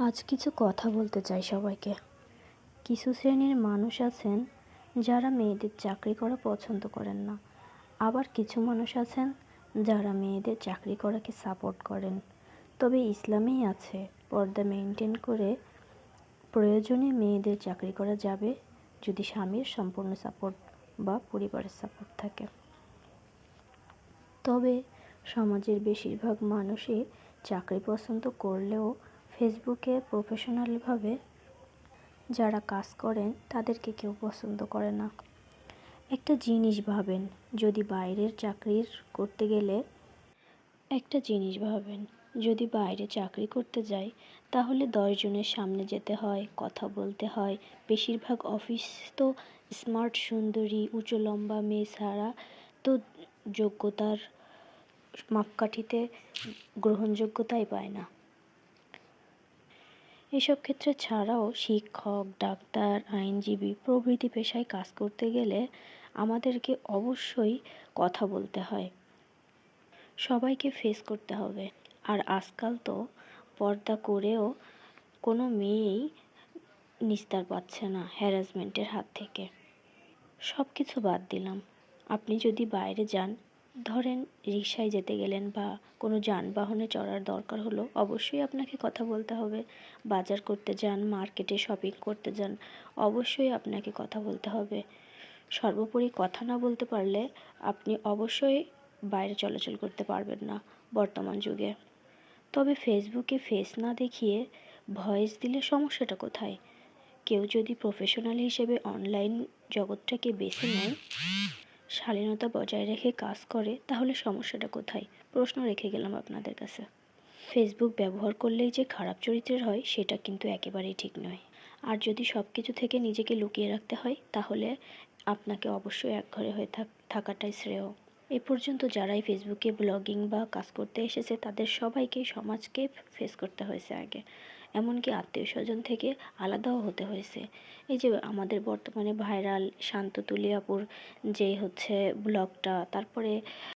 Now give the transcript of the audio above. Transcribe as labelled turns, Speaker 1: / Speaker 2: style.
Speaker 1: আজ কিছু কথা বলতে চাই সবাইকে। কিছু শ্রেণির মানুষ আছেন যারা মেয়েদের চাকরি করা পছন্দ করেন না। আবার কিছু মানুষ আছেন যারা মেয়েদের চাকরি করাকে সাপোর্ট করেন। তবে ইসলামেই আছে পর্দা মেনটেন করে প্রয়োজনে মেয়েদের চাকরি করা যাবে যদি স্বামীর সম্পূর্ণ সাপোর্ট বা পরিবারের সাপোর্ট থাকে। তবে সমাজের বেশিরভাগ মানুষই চাকরি পছন্দ করলেও ফেসবুকে প্রফেশনালভাবে যারা কাজ করেন, তাদেরকে কেউ পছন্দ করে না। একটা জিনিস ভাবেন, যদি বাইরের চাকরির করতে গেলে একটা জিনিস ভাবেন, যদি বাইরে চাকরি করতে যাই তাহলে দশজনের সামনে যেতে হয়, কথা বলতে হয়। বেশিরভাগ অফিস তো স্মার্ট, সুন্দরী, উঁচু লম্বা মেয়ে ছাড়া তো যোগ্যতার মাপকাঠিতে গ্রহণযোগ্যতাই পায় না। এসব ক্ষেত্রে ছাড়াও শিক্ষক, ডাক্তার, আইনজীবী প্রভৃতি পেশায় কাজ করতে গেলে আমাদেরকে অবশ্যই কথা বলতে হয়। সবাইকে ফেস করতে হবে। আর আজকাল তো পর্দা করেও কোনো মেয়েই নিস্তার পাচ্ছে না হ্যারাসমেন্টের হাত থেকে। সব কিছু বাদ দিলাম। আপনি যদি বাইরে যান ধরেন রিক্সায় যেতে গেলেন বা কোনো যানবাহনে চড়ার দরকার হলো, অবশ্যই আপনাকে কথা বলতে হবে। বাজার করতে যান, মার্কেটে শপিং করতে যান, অবশ্যই আপনাকে কথা বলতে হবে। সর্বোপরি কথা না বলতে পারলে আপনি অবশ্যই বাইরে চলাচল করতে পারবেন না বর্তমান যুগে। তবে ফেসবুকে ফেস না দেখিয়ে ভয়েস দিলে সমস্যাটা কোথায়? কেউ যদি প্রফেশনাল হিসেবে অনলাইন জগৎটাকে বেছে নেয় শালীনতা বজায় রেখে কাজ করে, তাহলে সমস্যাটা কোথায়? প্রশ্ন রেখে গেলাম আপনাদের কাছে। ফেসবুক ব্যবহার করলেই যে খারাপ চরিত্রের হয়, সেটা কিন্তু একেবারেই ঠিক নয়। আর যদি সব কিছু থেকে নিজেকে লুকিয়ে রাখতে হয়, তাহলে আপনাকে অবশ্যই একঘরে হয়ে থাক, থাকাটাই শ্রেয়। এ পর্যন্ত যারাই ফেসবুকে ব্লগিং বা কাজ করতে এসেছে, তাদের সবাইকে, সমাজকে ফেস করতে হয়েছে আগে। এমনকি আত্মীয় স্বজন থেকে আলাদাও হতে হয়েছে। এই যে আমাদের বর্তমানে ভাইরাল শান্ত তুলিয়াপুর যে হচ্ছে ব্লগটা, তারপরে